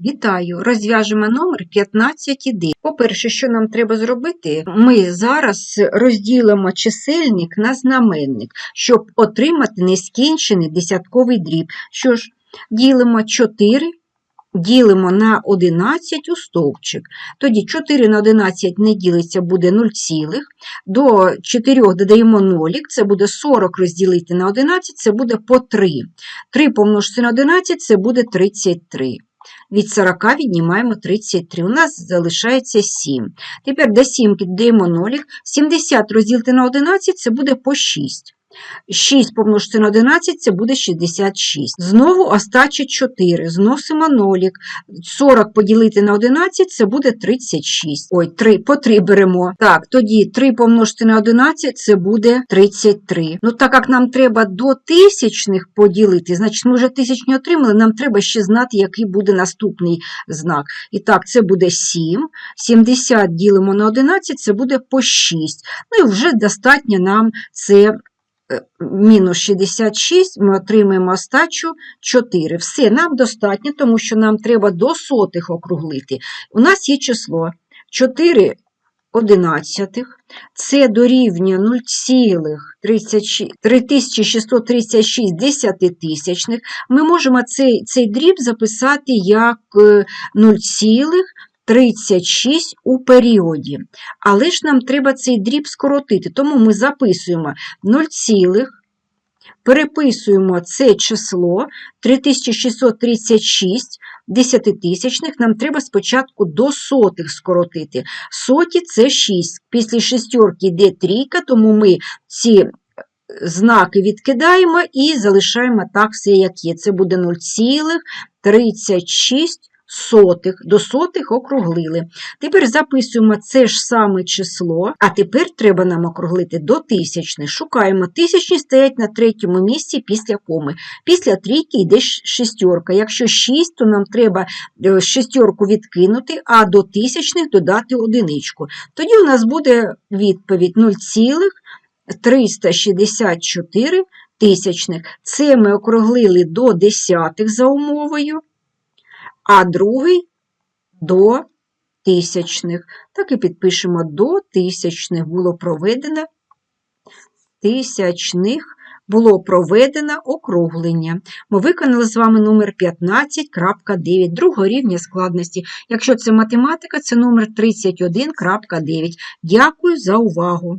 Вітаю! Розв'яжемо номер 15,1. По-перше, що нам треба зробити? Ми зараз розділимо чисельник на знаменник, щоб отримати нескінчений десятковий дріб. Що ж, ділимо 4, ділимо на 11 у стовпчик. Тоді 4 на 11 не ділиться, буде 0, цілих. до 4 додаємо нолік, це буде 40 розділити на 11, це буде по 3. 3 помножити на 11, це буде 33. Від 40 віднімаємо 33. У нас залишається 7. Тепер до 7 додаємо нолік. 70 розділити на 11 це буде по 6. 6 помножити на 11 це буде 66. Знову остача 4. Зносимо нолік. 40 поділити на 11 це буде 36. Ой, 3, по 3 беремо. Так, тоді 3 помножити на 11 це буде 33. Ну, так як нам треба до тисячних поділити, значить ми вже тисячні отримали, нам треба ще знати, який буде наступний знак. І так, це буде 7. 70 ділимо на 11, це буде по 6. Ну і вже достатньо нам це Е, мінус 66, ми отримаємо остачу 4. Все, нам достатньо, тому що нам треба до сотих округлити. У нас є число 4 одинадцятих, це дорівнює 0,3636 десятитисячних. Ми можемо цей цей дріб записати як е, 0,3636. 36 у періоді. Але ж нам треба цей дріб скоротити, тому ми записуємо 0, цілих, переписуємо це число 3636 десятитисячних нам треба спочатку до сотих скоротити. Соті це 6. Після шістьорки йде трійка, тому ми ці е, знаки відкидаємо і залишаємо так все, як є. Це буде 0,36 сотих. До сотих округлили. Тепер записуємо це ж саме число, а тепер треба нам округлити до тисячних. Шукаємо. Тисячні стоять на третьому місці після коми. Після трійки йде шістьорка. Якщо 6, то нам треба е, шістьорку відкинути, а до тисячних додати одиничку. Тоді у нас буде відповідь 0,364 тисячних. Це ми округлили до десятих за умовою, а другий до тисячних. Так і підпишемо до тисячних було проведено тисячних було проведено округлення. Ми виконали з вами номер 15.9 другого рівня складності. Якщо це математика, це номер 31.9. Дякую за увагу!